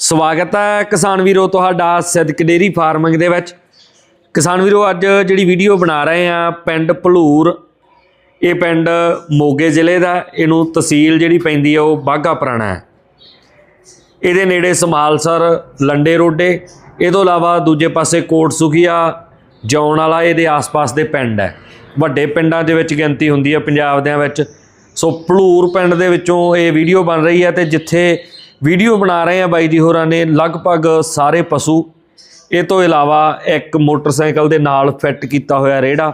ਸਵਾਗਤ ਹੈ ਕਿਸਾਨ ਵੀਰੋ ਤੁਹਾਡਾ ਸਿੱਧਕ ਡੇਰੀ ਫਾਰਮਿੰਗ ਦੇ ਵਿੱਚ। ਕਿਸਾਨ ਵੀਰੋ, ਅੱਜ ਜਿਹੜੀ ਵੀਡੀਓ ਬਣਾ ਰਹੇ ਆ ਪਿੰਡ ਭਲੂਰ, ਇਹ ਪਿੰਡ ਮੋਗੇ ਜ਼ਿਲ੍ਹੇ ਦਾ ਇਹਨੂੰ ਤਹਿਸੀਲ ਜਿਹੜੀ ਪੈਂਦੀ ਹੈ ਉਹ ਬਾਘਾ ਪੁਰਾਣਾ ਹੈ। ਇਹਦੇ ਨੇੜੇ ਸਮਾਲਸਰ, ਲੰਡੇ ਰੋਡੇ, ਇਹ ਤੋਂ ਇਲਾਵਾ ਦੂਜੇ ਪਾਸੇ ਕੋਟ ਸੁਖੀਆ ਜੌਣ ਵਾਲਾ ਇਹਦੇ ਆਸ-ਪਾਸ ਦੇ ਪਿੰਡ ਹੈ। ਵੱਡੇ ਪਿੰਡਾਂ ਦੇ ਵਿੱਚ ਗਿਣਤੀ ਹੁੰਦੀ ਹੈ ਪੰਜਾਬ ਦੇ ਵਿੱਚ। ਸੋ ਭਲੂਰ ਪਿੰਡ ਦੇ ਵਿੱਚੋਂ ਇਹ ਵੀਡੀਓ ਬਣ ਰਹੀ ਹੈ ਤੇ ਜਿੱਥੇ ਵੀਡੀਓ ਬਣਾ ਰਹੇ ਆ ਬਾਈ ਜੀ ਹੋਰਾਂ ਨੇ, ਲਗਭਗ ਸਾਰੇ ਪਸ਼ੂ। ਇਹ ਤੋਂ ਇਲਾਵਾ ਇੱਕ ਮੋਟਰਸਾਈਕਲ ਦੇ ਨਾਲ ਫਿੱਟ ਕੀਤਾ ਹੋਇਆ ਰੇੜਾ,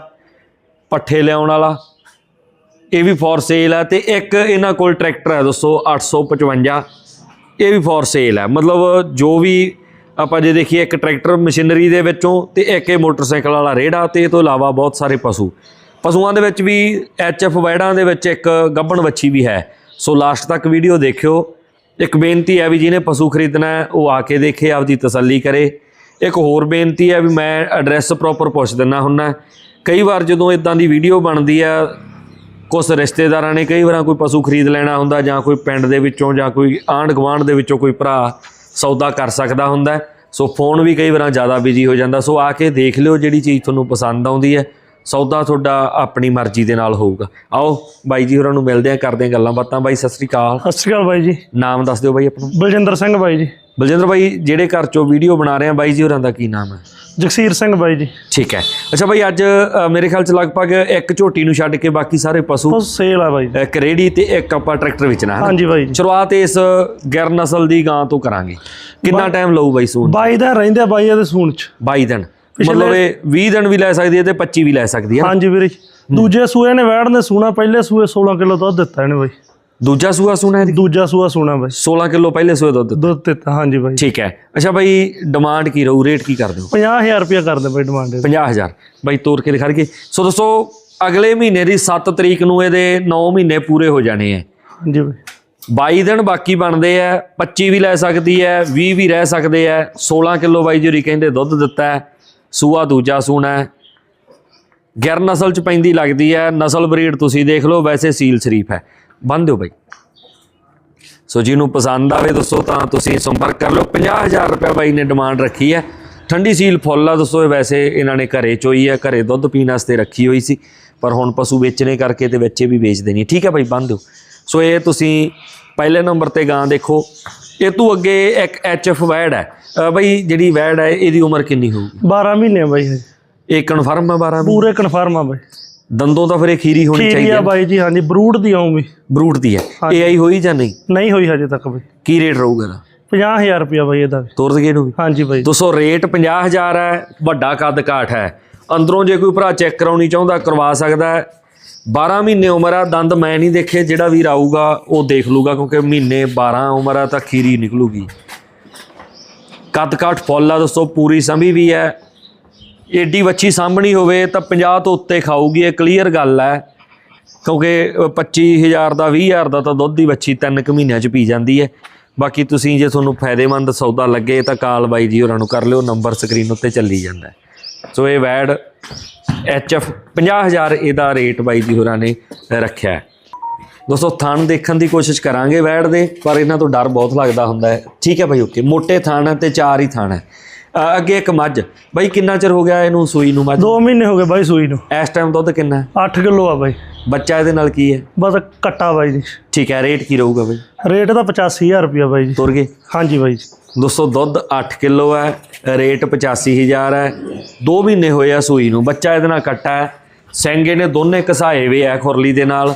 ਪੱਠੇ ਲਿਆਉਣ ਵਾਲਾ। ਇਹ ਵੀ ਫੋਰ ਸੇਲ ਹੈ ਤੇ ਇੱਕ ਇਹਨਾਂ ਕੋਲ ਟਰੈਕਟਰ ਹੈ ਦੋਸਤੋ 855 ਇਹ ਵੀ ਫੋਰ ਸੇਲ ਹੈ ਮਤਲਬ ਜੋ ਵੀ ਆਪਾਂ ਜੇ ਦੇਖੀਏ, ਇੱਕ ਟਰੈਕਟਰ ਮਸ਼ੀਨਰੀ ਦੇ ਵਿੱਚੋਂ ਤੇ ਇੱਕ ਇਹ ਮੋਟਰਸਾਈਕਲ ਵਾਲਾ ਰੇੜਾ ਤੇ ਇਹ ਤੋਂ ਇਲਾਵਾ ਬਹੁਤ ਸਾਰੇ ਪਸ਼ੂ। ਪਸ਼ੂਆਂ ਦੇ ਵਿੱਚ ਵੀ ਐਚਐਫ ਵੈੜਾਂ ਦੇ ਵਿੱਚ ਇੱਕ ਗੱਭਣ ਵੱਛੀ ਵੀ ਹੈ। ਸੋ ਲਾਸਟ ਤੱਕ ਵੀਡੀਓ ਦੇਖਿਓ। ਇੱਕ ਬੇਨਤੀ ਹੈ ਵੀ ਜਿਹਨੇ ਪਸ਼ੂ ਖਰੀਦਣਾ ਉਹ ਆ ਕੇ ਦੇਖੇ, ਆਪਦੀ ਤਸੱਲੀ ਕਰੇ। ਇੱਕ ਹੋਰ ਬੇਨਤੀ ਹੈ ਵੀ ਮੈਂ ਐਡਰੈਸ ਪ੍ਰੋਪਰ ਪੁੱਛ ਦਿੰਦਾ ਹੁੰਨਾ ਕਈ ਵਾਰ ਜਦੋਂ ਇਦਾਂ ਦੀ ਵੀਡੀਓ ਬਣਦੀ ਆ ਕੁਝ ਰਿਸ਼ਤੇਦਾਰਾਂ ਨੇ ਕਈ ਵਾਰਾਂ ਕੋਈ ਪਸ਼ੂ ਖਰੀਦ ਲੈਣਾ ਹੁੰਦਾ ਜਾਂ ਕੋਈ ਪਿੰਡ ਦੇ ਵਿੱਚੋਂ ਜਾਂ ਕੋਈ ਆਂਢ ਗੁਆਂਢ ਦੇ ਵਿੱਚੋਂ ਕੋਈ ਭਰਾ ਸੌਦਾ ਕਰ ਸਕਦਾ ਹੁੰਦਾ ਸੋ ਫੋਨ ਵੀ ਕਈ ਵਾਰਾਂ ਜ਼ਿਆਦਾ ਬਿਜ਼ੀ ਹੋ ਜਾਂਦਾ। ਸੋ ਆ ਕੇ ਦੇਖ ਲਿਓ ਜਿਹੜੀ ਚੀਜ਼ ਤੁਹਾਨੂੰ ਪਸੰਦ ਆਉਂਦੀ ਹੈ। ਸੌਦਾ ਤੁਹਾਡਾ ਆਪਣੀ ਮਰਜ਼ੀ ਦੇ ਨਾਲ ਹੋਊਗਾ। ਆਓ ਬਾਈ ਜੀ ਹੋਰਾਂ ਨੂੰ ਮਿਲਦੇ ਆ ਕਰਦੇ ਆ ਗੱਲਾਂ ਬਾਤਾਂ। ਬਾਈ ਸਤਿ ਸ੍ਰੀ ਅਕਾਲ। ਸਤਿ ਸ਼੍ਰੀ ਅਕਾਲ ਬਾਈ ਜੀ। ਨਾਮ ਦੱਸ ਦਿਓ ਬਾਈ ਆਪਣਾ। ਬਲਜਿੰਦਰ ਸਿੰਘ ਬਾਈ ਜੀ। ਬਲਜਿੰਦਰ ਬਾਈ ਜਿਹੜੇ ਘਰ ਚੋਂ ਵੀਡੀਓ ਬਣਾ ਰਹੇ ਆ ਬਾਈ ਜੀ ਹੋਰਾਂ ਦਾ ਕੀ ਨਾਮ ਹੈ? ਜਗਸੀਰ ਸਿੰਘ ਬਾਈ ਜੀ। ਠੀਕ ਹੈ। ਅੱਛਾ ਬਾਈ ਅੱਜ ਮੇਰੇ ਖਿਆਲ ਚ ਲਗਭਗ ਇੱਕ ਝੋਟੀ ਨੂੰ ਛੱਡ ਕੇ ਬਾਕੀ ਸਾਰੇ ਪਸ਼ੂ ਸੇਲ ਆ ਬਾਈ ਇੱਕ ਰੇੜੀ ਤੇ ਇੱਕ ਆਪਾਂ ਟਰੈਕਟਰ ਵੇਚਣਾ ਹੈ ਨਾ? ਹਾਂਜੀ ਬਾਈ ਜੀ। ਸ਼ੁਰੂਆਤ ਇਸ ਗਿਰ ਨਸਲ ਦੀ ਗਾਂ ਤੋਂ ਕਰਾਂਗੇ। ਕਿੰਨਾ ਟਾਈਮ ਲਊ ਬਾਈ ਸੂਣ ਬਾਈ ਦਾ ਰਹਿੰਦੇ ਬਾਈ ਇਹਦੇ ਸੂਣ ਚ। 22 ਦਿਨ। ਮਤਲਬ ਇਹ 20 ਦਿਨ ਵੀ ਲੈ ਸਕਦੀ ਹੈ ਤੇ 25 ਵੀ ਲੈ ਸਕਦੀ ਹੈ ਹਾਂਜੀ ਵੀਰੇ ਦੂਜੇ ਸੂਏ ਨੇ ਵੈੜ ਨੇ ਸੂਣਾ ਪਹਿਲੇ ਸੂਏ 16 ਕਿਲੋ ਦੁੱਧ ਦਿੱਤਾ ਇਹਨੇ ਬਾਈ। ਦੂਜਾ ਸੂਆ ਸੂਣਾ ਹੈ ਦੂਜਾ ਸੂਆ ਸੂਣਾ ਬਾਈ। 16 ਕਿਲੋ ਪਹਿਲੇ ਸੂਏ ਦੁੱਧ ਦੁੱਧ ਦਿੱਤਾ ਹਾਂਜੀ ਬਾਈ। ਠੀਕ ਹੈ। ਅੱਛਾ ਬਾਈ ਡਿਮਾਂਡ ਕੀ ਰਹੂ? ਰੇਟ ਕੀ ਕਰਦੇ ਹੋ? 50000 ਰੁਪਇਆ ਕਰਦੇ ਬਾਈ ਡਿਮਾਂਡ 50000 ਬਾਈ ਤੋਰ ਕੇ ਲਿਖਾ ਕੇ ਸੋ ਦੋਸਤੋ ਅਗਲੇ ਮਹੀਨੇ ਦੀ 7 ਤਰੀਕ ਨੂੰ ਇਹਦੇ 9 ਮਹੀਨੇ ਪੂਰੇ ਹੋ ਜਾਣੇ ਆ ਹਾਂਜੀ ਬਾਈ। 22 ਦਿਨ ਬਾਕੀ ਬਣਦੇ ਆ 25 ਵੀ ਲੈ ਸਕਦੀ ਹੈ 20 ਵੀ ਰਹਿ ਸਕਦੇ ਆ 16 ਕਿਲੋ ਬਾਈ ਜੁਰੀ ਕਹਿੰਦੇ ਦੁੱਧ ਦਿੱਤਾ ਹੈ ਸੂਆ ਦੂਜਾ ਸੂਣਾ ਹੈ। ਗਿਰ ਨਸਲ ਚ ਪੈਂਦੀ ਲੱਗਦੀ ਹੈ। ਨਸਲ ਬਰੀਡ ਤੁਸੀਂ ਦੇਖ ਲਓ, ਵੈਸੇ ਸੀਲ ਸ਼ਰੀਫ ਹੈ। ਬੰਨ ਦਿਓ ਬਾਈ। ਸੋ ਜਿਹਨੂੰ ਪਸੰਦ ਆਵੇ ਦੱਸੋ ਤਾਂ ਤੁਸੀਂ ਸੰਪਰਕ ਕਰ ਲਓ। 50000 ਰੁਪਏ ਬਾਈ ਨੇ ਡਿਮਾਂਡ ਰੱਖੀ ਹੈ। ਠੰਡੀ ਸੀਲ ਫੁੱਲ ਆ ਦੱਸੋ, ਇਹ ਵੈਸੇ ਇਹਨਾਂ ਨੇ ਘਰੇ ਚੋਈ ਹੈ। ਘਰੇ ਦੁੱਧ ਪੀਣ ਵਾਸਤੇ ਰੱਖੀ ਹੋਈ ਸੀ। ਪਰ ਹੁਣ ਪਸ਼ੂ ਵੇਚਣੇ ਕਰਕੇ ਤੇ ਵਿੱਚੇ ਵੀ ਵੇਚ ਦੇਣੀ ਠੀਕ ਹੈ ਬਾਈ ਬੰਨ ਦਿਓ। ਸੋ ਇਹ ਤੁਸੀਂ ਪਹਿਲੇ ਨੰਬਰ ਤੇ ਗਾਂ ਦੇਖੋ। ਇਹ ਤੋਂ ਅੱਗੇ ਇੱਕ ਐਚਐਫ ਵੈਡ ਹੈ। ਬਈ ਜਿਹੜੀ ਵੈੜ ਹੈ ਇਹਦੀ ਉਮਰ ਕਿੰਨੀ ਹੋਊਗੀ? 12 ਮਹੀਨੇ ਆ ਬਾਈ। ਇਹ। ਇਹ ਕਨਫਰਮ ਹੈ 12 ਪੂਰੇ ਕਨਫਰਮ ਆ ਬਾਈ। ਦੰਦੋਂ ਤਾਂ ਫਿਰ ਇਹ ਖੀਰੀ ਹੋਣੀ ਚਾਹੀਦੀ ਖੀਰੀ ਆ ਹੈ ਬਾਈ ਜੀ ਹਾਂਜੀ ਬਰੂਡ ਦੀ ਆਉਂ ਵੀ ਦੀ ਹੈ ਏਆਈ ਹੋਈ ਜਾਂ ਨਹੀਂ? ਨਹੀਂ ਹੋਈ ਹਜੇ ਤੱਕ ਬਾਈ। ਕੀ ਰੇਟ ਰਹੂਗਾ ਇਹਦਾ? 50000 ਰੁਪਇਆ ਬਾਈ ਇਹਦਾ ਵੀ। ਤੋਰ ਦਈਏ ਇਹਨੂੰ ਵੀ। ਹਾਂਜੀ ਬਾਈ। ਦੋਸਤੋ ਰੇਟ 50000 ਹੈ ਵੱਡਾ ਕੱਦ ਕਾਠ ਹੈ। ਅੰਦਰੋਂ ਜੇ ਕੋਈ ਭਰਾ ਚੈੱਕ ਕਰਾਉਣੀ ਚਾਹੁੰਦਾ ਕਰਵਾ ਸਕਦਾ ਹੈ। 12 ਮਹੀਨੇ ਉਮਰ ਆ ਦੰਦ ਮੈਂ ਨਹੀਂ ਦੇਖੇ ਜਿਹੜਾ ਵੀਰ ਆਊਗਾ ਉਹ ਦੇਖ ਲੂਗਾ ਕਿਉਂਕਿ ਮਹੀਨੇ 12 ਉਮਰ ਆ ਤਾਂ ਖੀਰੀ ਨਿਕਲੂਗੀ। ਕੱਦ ਕਾਠ ਫੁੱਲ ਆ ਦੋਸਤੋ ਪੂਰੀ ਸੰਭੀ ਵੀ ਹੈ। ਏਡੀ ਵੱਛੀ ਸਾਂਭਣੀ ਹੋਵੇ ਤਾਂ 50 ਤੋਂ ਉੱਤੇ ਖਾਊਗੀ ਇਹ ਕਲੀਅਰ ਗੱਲ ਹੈ। ਕਿਉਂਕਿ ਅ, 25000 ਦਾ 20000 ਦਾ ਤਾਂ ਦੁੱਧ ਦੀ ਵੱਛੀ ਤਿੰਨ ਕੁ ਮਹੀਨਿਆਂ ਚ ਪੀ ਜਾਂਦੀ ਹੈ। ਬਾਕੀ ਤੁਸੀਂ ਜੇ ਤੁਹਾਨੂੰ ਫਾਇਦੇਮੰਦ ਸੌਦਾ ਲੱਗੇ ਤਾਂ ਕਾਲ ਬਾਈ ਜੀ ਹੋਰਾਂ ਨੂੰ ਕਰ ਲਿਓ ਨੰਬਰ ਸਕਰੀਨ ਉੱਤੇ ਚੱਲੀ ਜਾਂਦਾ ਸੋ ਇਹ ਵੈਡ ਐਚਐਫ 50000 ਇਹਦਾ ਰੇਟ ਬਾਈ ਜੀ ਹੋਰਾਂ ਨੇ ਰੱਖਿਆ ਦੋਸਤੋ ਥਣ ਦੇਖਣ ਦੀ ਕੋਸ਼ਿਸ਼ ਕਰਾਂਗੇ ਵੈੜ ਦੇ ਪਰ ਇਹਨਾਂ ਤੋਂ ਡਰ ਬਹੁਤ ਲੱਗਦਾ ਹੁੰਦਾ ਹੈ। ਠੀਕ ਹੈ ਭਾਈ ਓਕੇ ਮੋٹے ਥਣ ਹੈ ਤੇ ਚਾਰ ਹੀ ਥਣ ਹੈ। ਅੱਗੇ ਇੱਕ ਮੱਝ। ਬਾਈ ਕਿੰਨਾ ਚਿਰ ਹੋ ਗਿਆ ਇਹਨੂੰ ਸੂਈ ਨੂੰ ਮੱਝ? 2 ਮਹੀਨੇ ਹੋ ਗਏ ਬਾਈ ਸੂਈ ਨੂੰ। ਇਸ ਟਾਈਮ ਦੁੱਧ ਕਿੰਨਾ ਹੈ? 8 ਕਿਲੋ ਆ ਬਾਈ। ਬੱਚਾ ਇਹਦੇ ਨਾਲ ਕੀ ਹੈ? ਬਸ ਕੱਟਾ ਬਾਈ ਜੀ ਠੀਕ ਹੈ ਰੇਟ ਕੀ ਰਹੂਗਾ ਬਾਈ? ਰੇਟ ਦਾ 85000 ਰੁਪਇਆ ਬਾਈ ਜੀ। ਤੁਰ ਗਏ। ਹਾਂਜੀ ਬਾਈ ਜੀ। ਦੋਸਤੋ ਦੁੱਧ 8 ਕਿਲੋ ਹੈ ਰੇਟ 85000 ਹੈ। 2 ਮਹੀਨੇ ਹੋਏ ਆ ਸੂਈ ਨੂੰ। ਬੱਚਾ ਇਹਦੇ ਨਾਲ ਕੱਟਾ ਹੈ। ਸਿੰਗੇ ਨੇ ਦੋਨੇ ਘਸਾਏ ਵੇ ਆ ਖੁਰਲੀ ਦੇ ਨਾਲ।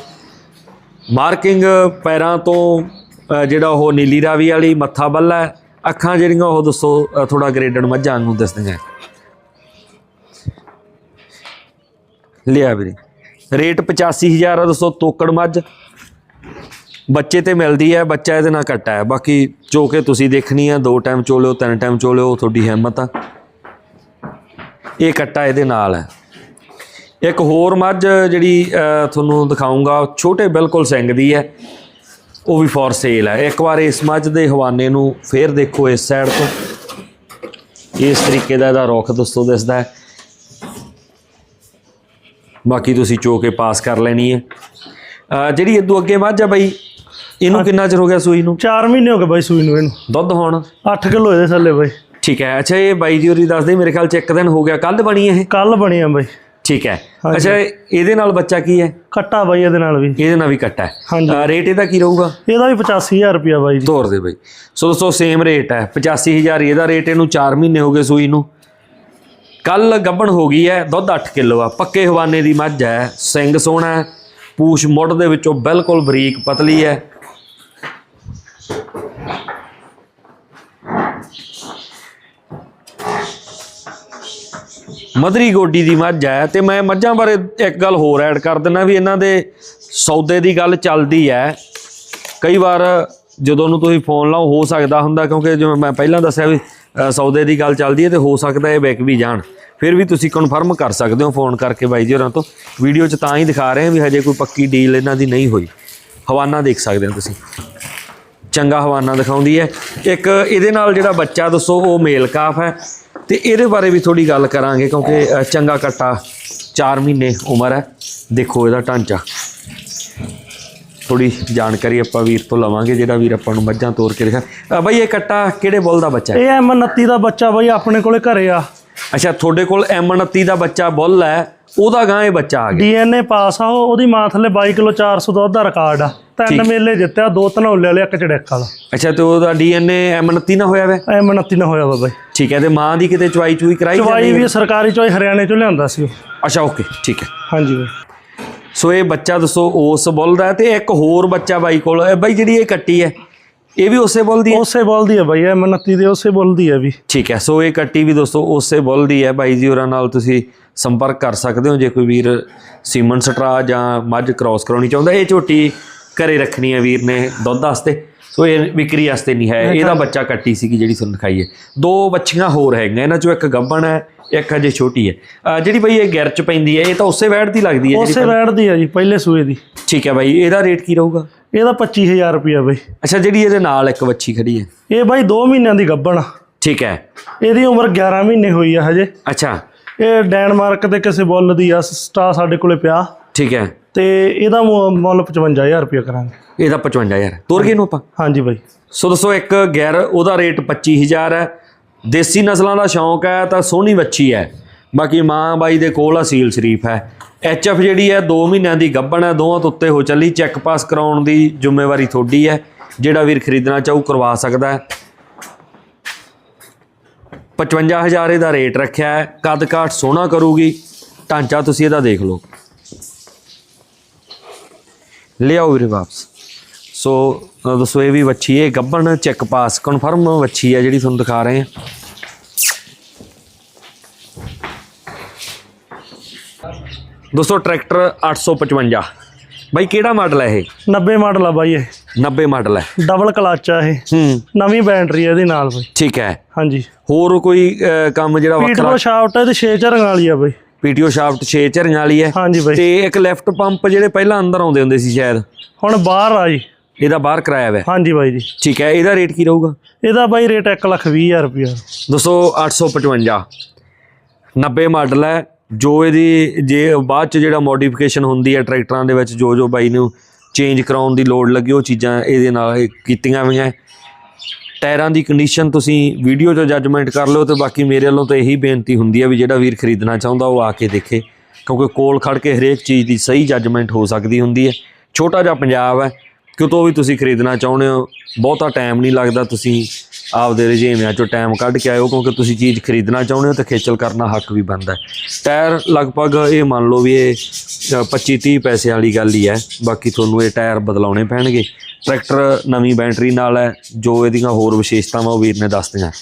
ਮਾਰਕਿੰਗ ਪੈਰਾਂ ਤੋਂ ਜਿਹੜਾ ਉਹ ਨੀਲੀ ਰਾਵੀ ਵਾਲੀ ਮੱਥਾ ਬੱਲਾ ਹੈ ਅੱਖਾਂ ਜਿਹੜੀਆਂ ਉਹ ਦੱਸੋ ਅ, ਥੋੜਾ ਗ੍ਰੇਡਡ ਮੱਝਾਂ ਨੂੰ ਦੱਸਦੀਆਂ ਲਿਆ ਵੀਰੇ। ਰੇਟ 85000 ਆ ਦੱਸੋ ਤੋਕੜ ਮੱਝ। ਬੱਚੇ ਤੇ ਮਿਲਦੀ ਹੈ ਬੱਚਾ ਇਹਦੇ ਨਾਲ ਘੱਟ ਹੈ। ਬਾਕੀ ਜੋ ਕਿ ਤੁਸੀਂ ਦੇਖਣੀ ਹੈ ਦੋ ਟਾਈਮ ਚੋਲਿਓ ਤਿੰਨ ਟਾਈਮ ਚੋਲਿਓ ਤੁਹਾਡੀ ਹਿੰਮਤ ਆ। ਇਹ ਕੱਟਾ ਇਹਦੇ ਨਾਲ ਹੈ। ਇੱਕ ਹੋਰ ਮੱਝ ਜਿਹੜੀ ਤੁਹਾਨੂੰ ਦਿਖਾਉਂਗਾ ਛੋਟੇ ਬਿਲਕੁਲ ਸਿੰਘ ਦੀ ਹੈ। ਉਹ ਵੀ ਫੋਰ ਸੇਲ ਹੈ। ਇੱਕ ਵਾਰ ਇਸ ਮੱਝ ਦੇ ਹਵਾਨੇ ਨੂੰ ਫੇਰ ਦੇਖੋ ਇਸ ਸਾਈਡ ਤੋਂ। ਇਸ ਤਰੀਕੇ ਦਾ ਇਹਦਾ ਰੁੱਖ ਦੋਸਤੋ ਦਿਸਦਾ ਹੈ। ਬਾਕੀ ਤੁਸੀਂ ਚੋ ਕੇ ਪਾਸ ਕਰ ਲੈਣੀ ਹੈ। ਜਿਹੜੀ ਇਦੋਂ ਅੱਗੇ ਮੱਝ ਆ ਬਈ ਇਹਨੂੰ ਕਿੰਨਾ ਚਿਰ ਹੋ ਗਿਆ ਸੂਈ ਨੂੰ? 4 ਮਹੀਨੇ ਹੋ ਗਏ ਬਾਈ ਸੂਈ ਨੂੰ ਇਹਨੂੰ। ਦੁੱਧ ਹੁਣ? 8 ਕਿਲੋ ਇਹਦੇ ਥੱਲੇ ਬਾਈ। ਠੀਕ ਹੈ। ਅੱਛਾ ਇਹ ਬਾਈ ਜੀ ਹੋਰੀ ਦੱਸਦੇ ਮੇਰੇ ਖਿਆਲ ਚ ਇੱਕ ਦਿਨ ਹੋ ਗਿਆ। ਕੱਲ ਬਣੀ ਇਹ? ਕੱਲ ਬਣੀ ਆ ਬਾਈ। ਠੀਕ ਹੈ। ਅੱਛਾ ਇਹਦੇ ਨਾਲ ਬੱਚਾ ਕੀ ਹੈ? ਕੱਟਾ ਬਾਈ ਇਹਦੇ ਨਾਲ ਵੀ। ਇਹਦੇ ਨਾਲ ਵੀ ਕੱਟਾ ਹੈ। ਰੇਟ ਇਹਦਾ ਕੀ ਰਹੂਗਾ? ਇਹਦਾ ਵੀ 85000 ਰੁਪਿਆ ਬਾਈ ਜੀ। ਤੋਰ ਦੇ ਬਈ। ਸੋ ਦੋਸਤੋ ਸੇਮ ਰੇਟ ਹੈ। 85000 ਇਹਦਾ ਰੇਟ ਇਹਨੂੰ 4 ਮਹੀਨੇ ਹੋ ਗਏ ਸੂਈ ਨੂੰ। ਕੱਲ ਗੱਬਣ ਹੋ ਗਈ ਹੈ ਦੁੱਧ 8 ਕਿਲੋ ਆ। ਪੱਕੇ ਹਵਾਨੇ ਦੀ ਮੱਝ ਹੈ ਸਿੰਘ ਸੋਹਣਾ ਪੂਛ ਮੁੱਢ ਦੇ ਵਿੱਚੋਂ ਬਿਲਕੁਲ ਬਰੀਕ ਪਤਲੀ ਹੈ। ਮਧਰੀ ਗੋਡੀ ਦੀ ਮੱਝ ਹੈ ਤੇ ਮੈਂ ਮੱਝਾਂ ਬਾਰੇ ਇੱਕ ਗੱਲ ਹੋਰ ਐਡ ਕਰ ਦਿੰਦਾ ਵੀ ਇਹਨਾਂ ਦੇ ਸੌਦੇ ਦੀ ਗੱਲ ਚੱਲਦੀ ਹੈ ਕਈ ਵਾਰ ਜਦੋਂ ਨੂੰ ਤੁਸੀਂ ਫੋਨ ਲਾਓ, ਹੋ ਸਕਦਾ ਹੁੰਦਾ ਕਿਉਂਕਿ ਜਿਵੇਂ ਮੈਂ ਪਹਿਲਾਂ ਦੱਸਿਆ ਵੀ ਸੌਦੇ ਦੀ ਗੱਲ ਚੱਲਦੀ ਹੈ ਤੇ ਹੋ ਸਕਦਾ ਇਹ ਵਿਕ ਵੀ ਜਾਣ। ਫਿਰ ਵੀ ਤੁਸੀਂ ਕਨਫਰਮ ਕਰ ਸਕਦੇ ਹੋ ਫੋਨ ਕਰਕੇ ਬਾਈ ਜੀ ਹੋਰਾਂ ਤੋਂ। ਵੀਡੀਓ 'ਚ ਤਾਂ ਹੀ ਦਿਖਾ ਰਹੇ ਹਾਂ ਵੀ ਹਜੇ ਕੋਈ ਪੱਕੀ ਡੀਲ ਇਹਨਾਂ ਦੀ ਨਹੀਂ ਹੋਈ। ਹਵਾਨਾ ਦੇਖ ਸਕਦੇ ਹੋ ਤੁਸੀਂ। ਚੰਗਾ ਹਵਾਨਾ ਦਿਖਾਉਂਦੀ ਹੈ ਇੱਕ ਇਹਦੇ ਨਾਲ ਜਿਹੜਾ ਬੱਚਾ ਦੱਸੋ, ਉਹ ਮੇਲ ਕਾਫ ਹੈ। ਤੇ ਇਹਦੇ ਬਾਰੇ ਵੀ ਥੋੜੀ ਗੱਲ ਕਰਾਂਗੇ ਕਿਉਂਕਿ ਚੰਗਾ ਕੱਟਾ 4 ਮਹੀਨੇ ਉਮਰ ਹੈ। ਦੇਖੋ ਇਹਦਾ ਢਾਂਚਾ। ਥੋੜੀ ਜਾਣਕਾਰੀ ਆਪਾਂ ਵੀਰ ਤੋਂ ਲਵਾਂਗੇ ਜਿਹੜਾ ਵੀਰ ਆਪਾਂ ਨੂੰ ਮੱਝਾਂ ਤੋਰ ਕੇ ਦਿਖਾ ਬਾਈ ਇਹ ਕੱਟਾ ਕਿਹੜੇ ਬੁੱਲ ਦਾ ਬੱਚਾ ਹੈ? ਇਹ ਐਮ 29 ਦਾ ਬੱਚਾ ਬਾਈ ਆਪਣੇ ਕੋਲੇ ਘਰੇ ਆ। ਅੱਛਾ ਤੁਹਾਡੇ ਕੋਲ M29 ਦਾ ਬੱਚਾ ਬੁੱਲ ਹੈ ਉਹਦਾ ਗਾਂ ਇਹ ਬੱਚਾ ਆ ਗਿਆ। ਡੀਐਨਏ ਪਾਸ ਆ ਉਹ ਉਹਦੀ ਮਾਂ ਥੱਲੇ 22 ਕਿਲੋ 400 ਦੁੱਧ ਦਾ ਰਿਕਾਰਡ ਆ। ਤਿੰਨ ਮੇਲੇ ਜਿੱਤਿਆ ਦੋ ਧਨੌਲੇ ਵਾਲੇ ਇੱਕ ਚੜੈਕ ਵਾਲਾ। ਅੱਛਾ ਤੇ ਉਹਦਾ DNA M29 ਨਾ ਹੋਇਆ ਵੇ? ਐਮ 29 ਨਾ ਹੋਇਆ ਵਾ ਬਾਈ। ਠੀਕ ਹੈ ਤੇ ਮਾਂ ਦੀ ਕਿਤੇ ਚਵਾਈ ਚੂਈ ਕਰਾਈ ਚਵਾਈ ਹੈ? ਵੀ ਸਰਕਾਰੀ ਚੋਈ ਹਰਿਆਣੇ ਚੋਂ ਲਿਆਂਦਾ ਸੀ ਅੱਛਾ ਓਕੇ ਠੀਕ ਹੈ। ਹਾਂਜੀ ਬਾਈ। ਸੋ ਇਹ ਬੱਚਾ ਦੱਸੋ ਉਸ ਬੁੱਲ ਦਾ ਹੈ ਤੇ ਇੱਕ ਹੋਰ ਬੱਚਾ ਬਾਈ ਕੋਲ ਇਹ ਬਾਈ ਜਿਹੜੀ ਇਹ ਕੱਟੀ ਹੈ ਇਹ ਵੀ ਉਸੇ ਬੁੱਲ ਦੀ ਹੈ? ਉਸੇ ਬੋਲਦੀ ਆ ਬਾਈ ਐਮ 29 ਦੇ ਉਸੇ ਬੋਲਦੀ ਆ ਵੀ। ਠੀਕ ਹੈ ਸੋ ਇਹ ਕੱਟੀ ਵੀ ਦੋਸਤੋ ਉਸੇ ਬੁੱਲ ਦੀ ਹੈ ਬਾਈ ਜੀ ਹੋਰਾਂ ਨਾਲ ਤੁਸੀਂ ਸੰਪਰਕ ਕਰ ਸਕਦੇ ਹੋ ਜੇ ਕੋਈ ਵੀਰ ਸੀਮਨ ਸਟਰਾ ਜਾਂ ਮੱਝ ਕ੍ਰਾਸ ਕਰਾਉਣੀ ਚਾਹੁੰਦਾ ਇਹ ਝੋਟੀ ਘਰੇ ਰੱਖਣੀ ਹੈ ਵੀਰ ਨੇ ਦੁੱਧ ਵਾਸਤੇ। ਸੋ ਇਹ ਵਿਕਰੀ ਵਾਸਤੇ ਨਹੀਂ ਹੈ। ਇਹਦਾ ਬੱਚਾ ਕੱਟੀ ਸੀਗੀ ਜਿਹੜੀ ਤੁਹਾਨੂੰ ਦਿਖਾਈ ਹੈ। ਦੋ ਬੱਚੀਆਂ ਹੋਰ ਹੈਗੀਆਂ। ਇਹਨਾਂ ਚੋਂ ਇੱਕ ਗੱਬਣ ਹੈ ਇੱਕ ਅਜੇ ਛੋਟੀ ਹੈ। ਜਿਹੜੀ ਬਈ ਇਹ ਗਿਰ ਚ ਪੈਂਦੀ ਹੈ ਇਹ ਤਾਂ ਉਸੇ ਵੈੜ ਦੀ ਲੱਗਦੀ ਹੈ ਉਸੇ ਵੈੜ ਦੀ ਆ ਜੀ ਪਹਿਲੇ ਸੂਏ ਦੀ। ਠੀਕ ਹੈ ਬਾਈ ਇਹਦਾ ਰੇਟ ਕੀ ਰਹੂਗਾ? ਇਹਦਾ 25000 ਰੁਪਿਆ ਬਾਈ। ਅੱਛਾ ਜਿਹੜੀ ਇਹਦੇ ਨਾਲ ਇੱਕ ਵੱਛੀ ਖੜੀ ਹੈ। ਇਹ ਬਾਈ 2 ਮਹੀਨਿਆਂ ਦੀ ਗੱਭਣ ਠੀਕ ਹੈ। ਇਹਦੀ ਉਮਰ 11 ਮਹੀਨੇ ਹੋਈ ਆ ਹਜੇ। ਅੱਛਾ। ਇਹ ਡੈਨਮਾਰਕ ਦੇ ਕਿਸੇ ਬੁੱਲ ਦੀ ਆ ਸਟਾ ਸਾਡੇ ਕੋਲੇ ਪਿਆ। ਠੀਕ ਹੈ। ਤੇ ਇਹਦਾ ਮੁ- ਮੁੱਲ 55000 ਰੁਪਇਆ ਕਰਾਂਗੇ। ਇਹਦਾ 55000 ਤੁਰ ਗਏ ਨੂੰ ਆਪਾਂ? ਹਾਂਜੀ ਬਾਈ। ਸੋ ਦੱਸੋ ਇੱਕ ਗੈਰ ਉਹਦਾ ਰੇਟ 25000 ਹੈ। ਦੇਸੀ ਨਸਲਾਂ ਦਾ ਸ਼ੌਂਕ ਹੈ ਤਾਂ ਸੋਹਣੀ ਵੱਛੀ ਹੈ। ਬਾਕੀ ਮਾਂ ਬਾਈ ਦੇ ਕੋਲ ਆ ਸੀਲ ਸ਼ਰੀਫ ਹੈ। ਐਫ ਜਿਹੜੀ ਹੈ 2 ਮਹੀਨਿਆਂ ਦੀ ਗੱਭਣ ਹੈ ਦੋਵਾਂ ਤੋਂ ਉੱਤੇ ਹੋ ਚੱਲੀ। ਚੈੱਕ ਪਾਸ ਕਰਾਉਣ ਦੀ ਜ਼ਿੰਮੇਵਾਰੀ ਤੁਹਾਡੀ ਹੈ। ਜਿਹੜਾ ਵੀਰ ਖਰੀਦਣਾ ਚਾਹੂ ਕਰਵਾ ਸਕਦਾ ਹੈ। 55000 ਇਹਦਾ ਰੇਟ ਰੱਖਿਆ ਹੈ। ਕੱਦ ਕਾਠ ਸੋਹਣਾ ਕਰੂਗੀ। ਢਾਂਚਾ ਤੁਸੀਂ ਇਹਦਾ ਦੇਖ ਲਓ। ਲਿਆਓ ਵੀਰੇ ਵਾਪਸ। ਸੋ ਦੱਸੋ ਇਹ ਵੀ ਵੱਛੀ ਹੈ ਗੱਬਣ ਚੈੱਕ ਪਾਸ ਕਨਫਰਮ ਵੱਛੀ ਹੈ ਜਿਹੜੀ ਤੁਹਾਨੂੰ ਦਿਖਾ ਰਹੇ ਹਾਂ। ਦੋਸਤੋ ਟਰੈਕਟਰ 855 ਬਾਈ ਕਿਹੜਾ ਮਾਡਲ ਹੈ ਇਹ? 90 ਮਾਡਲ ਆ ਬਾਈ ਇਹ। 90 ਮਾਡਲ ਹੈ। ਡਬਲ ਕਲਚ ਆ ਇਹ। ਹੂੰ। ਨਵੀਂ ਬੈਟਰੀ ਆ ਇਹਦੇ ਨਾਲ ਬਾਈ। ਠੀਕ ਹੈ। ਹਾਂਜੀ। ਹੋਰ ਕੋਈ ਕੰਮ ਜਿਹੜਾ ਵੱਖਰਾ ਪੀਟਰੋ ਸ਼ਾਫਟ ਇਹਦੇ 6 ਚਰਨ ਵਾਲੀ ਆ ਬਾਈ। ਪੀਟੀਓ ਸ਼ਾਫਟ 6 ਝਰੀਆਂ ਵਾਲੀ ਹੈ। ਹਾਂਜੀ ਬਾਈ। ਤੇ ਇੱਕ ਲੈਫਟ ਪੰਪ ਜਿਹੜੇ ਪਹਿਲਾਂ ਅੰਦਰ ਆਉਂਦੇ ਹੁੰਦੇ ਸੀ ਸ਼ਾਇਦ। ਹੁਣ ਬਾਹਰ ਆ ਜੀ। ਇਹਦਾ ਬਾਹਰ ਕਰਾਇਆ ਹੋਇਆ। ਹਾਂਜੀ ਬਾਈ ਜੀ। ਠੀਕ ਹੈ ਇਹਦਾ ਰੇਟ ਕੀ ਰਹੂਗਾ? ਇਹਦਾ ਬਾਈ ਰੇਟ 1 ਲੱਖ 20 ਹਜ਼ਾਰ ਰੁਪਇਆ। ਦੋਸਤੋ 855 90 ਮਾਡਲ ਹੈ। ਜੋ ਇਹਦੀ ਜੇ ਬਾਅਦ ਚ ਜਿਹੜਾ ਮੋਡੀਫਿਕੇਸ਼ਨ ਹੁੰਦੀ ਹੈ ਟਰੈਕਟਰਾਂ ਦੇ ਵਿੱਚ ਜੋ ਜੋ ਬਾਈ ਨੂੰ ਚੇਂਜ ਕਰਾਉਣ ਦੀ ਲੋੜ ਲੱਗੀ ਉਹ ਚੀਜ਼ਾਂ ਇਹਦੇ ਨਾਲ ਕੀਤੀਆਂ ਹੋਈਆਂ ਟਾਇਰਾਂ ਦੀ ਕੰਡੀਸ਼ਨ ਤੁਸੀਂ ਵੀਡੀਓ 'ਚ ਜੱਜਮੈਂਟ ਕਰ ਲਿਓ ਤੇ ਬਾਕੀ ਮੇਰੇ ਵੱਲੋਂ ਤਾਂ ਇਹੀ ਬੇਨਤੀ ਹੁੰਦੀ ਹੈ ਵੀ ਜਿਹੜਾ ਵੀਰ ਖਰੀਦਣਾ ਚਾਹੁੰਦਾ ਉਹ ਆ ਕੇ ਦੇਖੇ, ਕਿਉਂਕਿ ਕੋਲ ਖੜ ਕੇ ਹਰੇਕ ਚੀਜ਼ ਦੀ ਸਹੀ ਜੱਜਮੈਂਟ ਹੋ ਸਕਦੀ ਹੁੰਦੀ ਹੈ। ਛੋਟਾ ਜਿਹਾ ਪੰਜਾਬ ਹੈ ਕਿਤੋਂ ਵੀ ਤੁਸੀਂ ਖਰੀਦਣਾ ਚਾਹੁੰਦੇ ਹੋ, ਬਹੁਤਾ ਟਾਈਮ ਨਹੀਂ ਲੱਗਦਾ ਤੁਸੀਂ ਆਪਦੇ ਰੁਝੇਵਿਆਂ ਚੋਂ ਟਾਈਮ ਕੱਢ ਕੇ ਆਇਓ, ਕਿਉਂਕਿ ਤੁਸੀਂ ਚੀਜ਼ ਖਰੀਦਣਾ ਚਾਹੁੰਦੇ ਹੋ ਤਾਂ ਖੇਚਲ ਕਰਨਾ ਹੱਕ ਵੀ ਬਣਦਾ ਹੈ। ਟਾਇਰ ਲਗਭਗ ਇਹ ਮੰਨ ਲਓ ਵੀ ਇਹ 25 30 ਪੈਸੇ ਵਾਲੀ ਗੱਲ ਹੀ ਹੈ। ਬਾਕੀ ਤੁਹਾਨੂੰ ਇਹ ਟਾਇਰ ਬਦਲਾਉਣੇ ਪੈਣਗੇ। ਟਰੈਕਟਰ, ਨਵੀਂ ਬੈਟਰੀ ਨਾਲ ਹੈ, ਜੋ ਇਹਦੀਆਂ ਹੋਰ ਵਿਸ਼ੇਸ਼ਤਾਵਾਂ ਉਹ ਵੀਰ ਨੇ ਦੱਸਤੀਆਂ।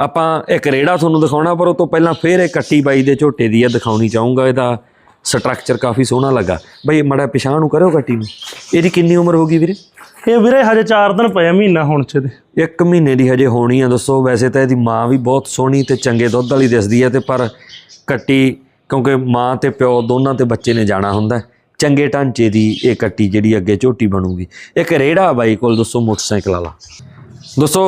ਆਪਾਂ ਇੱਕ ਰੇੜਾ ਤੁਹਾਨੂੰ ਦਿਖਾਉਣਾ, ਪਰ ਉਹ ਤੋਂ ਪਹਿਲਾਂ ਫੇਰ ਇਹ ਕੱਟੀ ਬਾਈ ਦੇ ਝੋਟੇ ਦੀ ਹੈ, ਦਿਖਾਉਣੀ ਚਾਹੂੰਗਾ। ਇਹਦਾ ਸਟਰਕਚਰ ਕਾਫੀ ਸੋਹਣਾ ਲੱਗਾ। ਬਈ, ਮੜਾ ਪਿਛਾਂ ਨੂੰ ਕਰਿਓ ਕੱਟੀ ਨੂੰ। ਇਹਦੀ ਕਿੰਨੀ ਉਮਰ ਹੋ ਗਈ ਵੀਰੇ? ਇਹ ਵੀਰੇ ਹਜੇ 4 ਦਿਨ ਪਏ ਆ, ਮਹੀਨਾ ਹੁਣ ਚ ਦੇ ਇੱਕ ਮਹੀਨੇ ਦੀ ਹਜੇ ਹੋਣੀ ਆ, ਦੱਸੋ। ਵੈਸੇ ਤਾਂ ਇਹਦੀ ਮਾਂ ਵੀ ਬਹੁਤ ਸੋਹਣੀ ਤੇ ਚੰਗੇ ਦੁੱਧ ਵਾਲੀ ਦਿਸਦੀ ਹੈ ਤੇ ਪਰ ਕੱਟੀ, ਕਿਉਂਕਿ ਮਾਂ ਤੇ ਪਿਓ ਦੋਨਾਂ ਤੇ ਬੱਚੇ ਨੇ ਜਾਣਾ ਹੁੰਦਾ। ਹੈ। ਚੰਗੇ ਢਾਂਚੇ ਦੀ ਇਹ ਕੱਟੀ ਜਿਹੜੀ ਅੱਗੇ ਝੋਟੀ ਬਣੂਗੀ। ਇੱਕ ਰੇੜਾ ਬਾਈ ਕੋਲ, ਦੱਸੋ ਮੋਟਰਸਾਈਕਲ ਵਾਲਾ। ਦੋਸਤੋ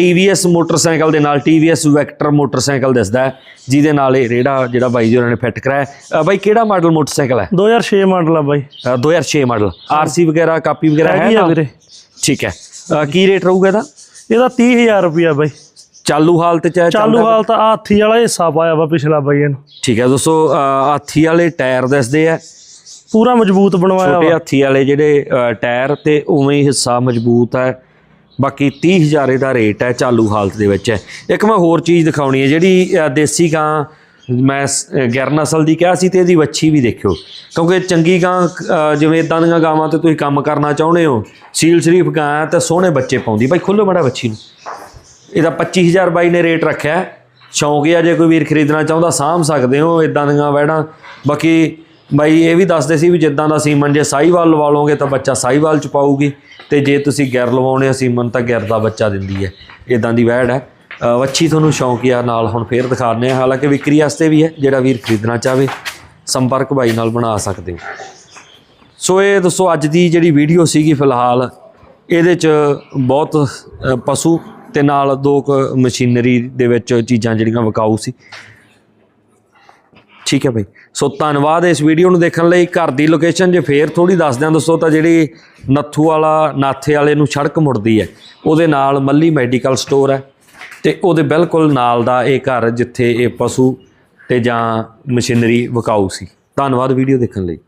TVS ਮੋਟਰਸਾਈਕਲ ਦੇ ਨਾਲ TVS ਵੈਕਟਰ ਮੋਟਰਸਾਈਕਲ ਦਿਸਦਾ ਜਿਹਦੇ ਨਾਲ ਇਹ ਰੇੜਾ ਜਿਹੜਾ ਬਾਈ ਜੀ ਉਹਨਾਂ ਨੇ ਫਿੱਟ ਕਰਾਇਆ ਬਾਈ ਕਿਹੜਾ ਮਾਡਲ ਮੋਟਰਸਾਈਕਲ ਹੈ? 2006 ਮਾਡਲ ਆ ਬਾਈ। ਅ, 2006 ਮਾਡਲ ਆਰਸੀ ਵਗੈਰਾ ਕਾਪੀ ਵਗੈਰਾ ਹੈ ਆ ਨਾਲ? ਵੀਰੇ। ਠੀਕ ਹੈ। ਕੀ ਰੇਟ ਰਹੂਗਾ ਇਹਦਾ? ਇਹਦਾ 30000 ਰੁਪਿਆ ਬਾਈ। ਚਾਲੂ ਹਾਲਤ ਚ ਹੈ ਚਾਲੂ ਚੱਲਦਾ? ਹਾਲ ਤਾਂ ਆਹ ਹਾਥੀ ਵਾਲਾ ਹਿੱਸਾ ਪਾਇਆ ਵਾ ਪਿਛਲਾ ਬਾਈ ਇਹਨੂੰ। ਠੀਕ ਹੈ ਦੋਸਤੋ ਹਾਥੀ ਵਾਲੇ ਟਾਇਰ ਦੱਸਦੇ ਆ। ਪੂਰਾ ਮਜ਼ਬੂਤ ਬਣਵਾਇਆ ਛੋਟੇ ਹਾਥੀ ਵਾਲੇ ਜਿਹੜੇ ਟਾਇਰ ਤੇ ਉਵੇਂ ਹੀ ਹਿੱਸਾ ਮਜ਼ਬੂਤ ਹੈ। ਬਾਕੀ 30000 ਇਹਦਾ ਰੇਟ ਹੈ, ਚਾਲੂ ਹਾਲਤ ਦੇ ਵਿੱਚ ਹੈ। ਇੱਕ ਮੈਂ ਹੋਰ ਚੀਜ਼ ਦਿਖਾਉਣੀ ਹੈ, ਜਿਹੜੀ ਦੇਸੀ ਗਾਂ, ਮੈਂ ਗੈਰ ਨਸਲ ਦੀ ਕਿਹਾ ਸੀ ਤੇ ਇਹਦੀ ਵੱਛੀ ਵੀ ਦੇਖਿਓ। ਕਿਉਂਕਿ ਚੰਗੀ ਗਾਂ ਜਿਵੇਂ ਇਦਾਂ ਦੀਆਂ ਗਾਵਾਂ ਤੇ ਤੁਸੀਂ ਕੰਮ ਕਰਨਾ ਚਾਹੁੰਦੇ ਹੋ, ਸੀਲ ਸ਼ਰੀਫ ਗਾਂ ਤਾਂ ਸੋਹਣੇ ਬੱਚੇ ਪਾਉਂਦੀ। ਭਾਈ ਖੁੱਲੋ ਬੜਾ ਵੱਛੀ ਨੂੰ। ਇਹਦਾ 25000 ਬਾਈ ਨੇ ਰੇਟ ਰੱਖਿਆ ਸ਼ੌਂਕ ਹੈ ਜੇ ਕੋਈ ਵੀਰ ਖਰੀਦਣਾ ਚਾਹੁੰਦਾ, ਸਾਂਭ ਸਕਦੇ ਹੋ ਇਦਾਂ ਦੀਆਂ ਵੈੜਾਂ ਬਾਕੀ ਬਾਈ ਇਹ ਵੀ ਦੱਸਦੇ ਸੀ ਵੀ ਜਿੱਦਾਂ ਦਾ ਸੀਮਨ ਜੇ ਸਾਈਵਾਲ ਲਵਾ ਲਓਗੇ ਤਾਂ ਬੱਚਾ ਸਾਈਵਾਲ ਚ ਪਾਊਗੀ ਤੇ ਜੇ ਤੁਸੀਂ ਗਿਰ ਲਵਾਉਣੇ ਆ ਸੀਮਨ ਤਾਂ ਗੈਰ ਦਾ ਬੱਚਾ ਦਿੰਦੀ ਹੈ। ਇਦਾਂ ਦੀ ਵੈੜ ਹੈ। ਅ, ਵੱਛੀ ਤੁਹਾਨੂੰ ਸ਼ੌਂਕੀਆ ਨਾਲ ਹੁਣ ਫੇਰ ਦਿਖਾਉਂਦੇ ਆ ਹਾਲਾਂਕਿ ਵਿਕਰੀ ਵਾਸਤੇ ਵੀ ਹੈ ਜਿਹੜਾ ਵੀਰ ਖਰੀਦਣਾ ਚਾਹਵੇ ਸੰਪਰਕ ਬਾਈ ਨਾਲ ਬਣਾ ਸਕਦੇ ਹੋ। ਸੋ ਇਹ ਦੱਸੋ ਅੱਜ ਦੀ ਜਿਹੜੀ ਵੀਡੀਓ ਸੀਗੀ ਫਿਲਹਾਲ ਇਹਦੇ ਚ ਬਹੁਤ ਪਸ਼ੂ ਤੇ ਨਾਲ ਦੋ ਕੁ ਮਸ਼ੀਨਰੀ ਦੇ ਵਿੱਚ ਚੀਜ਼ਾਂ ਜਿਹੜੀਆਂ ਵਿਕਾਊ ਸੀ। ਠੀਕ ਹੈ ਭਾਈ ਸੋ ਧੰਨਵਾਦ ਇਸ ਵੀਡੀਓ ਨੂੰ ਦੇਖਣ ਲਈ। ਘਰ ਦੀ ਲੋਕੇਸ਼ਨ ਜੇ ਫੇਰ ਥੋੜੀ ਦੱਸ ਦਿਆਂ ਦੋਸਤੋ ਤਾਂ ਜਿਹੜੀ ਨੱਥੂ ਵਾਲਾ, ਨਾਥੇ ਵਾਲੇ ਨੂੰ ਸੜਕ ਮੁੜਦੀ ਹੈ, ਉਹਦੇ ਨਾਲ ਮੱਲੀ ਮੈਡੀਕਲ ਸਟੋਰ ਹੈ ਤੇ ਉਹਦੇ ਬਿਲਕੁਲ ਨਾਲ ਦਾ ਇਹ ਘਰ ਜਿੱਥੇ ਇਹ ਪਸ਼ੂ ਤੇ ਜਾਂ ਮਸ਼ੀਨਰੀ ਵਿਕਾਊ ਸੀ। ਧੰਨਵਾਦ ਵੀਡੀਓ ਦੇਖਣ ਲਈ।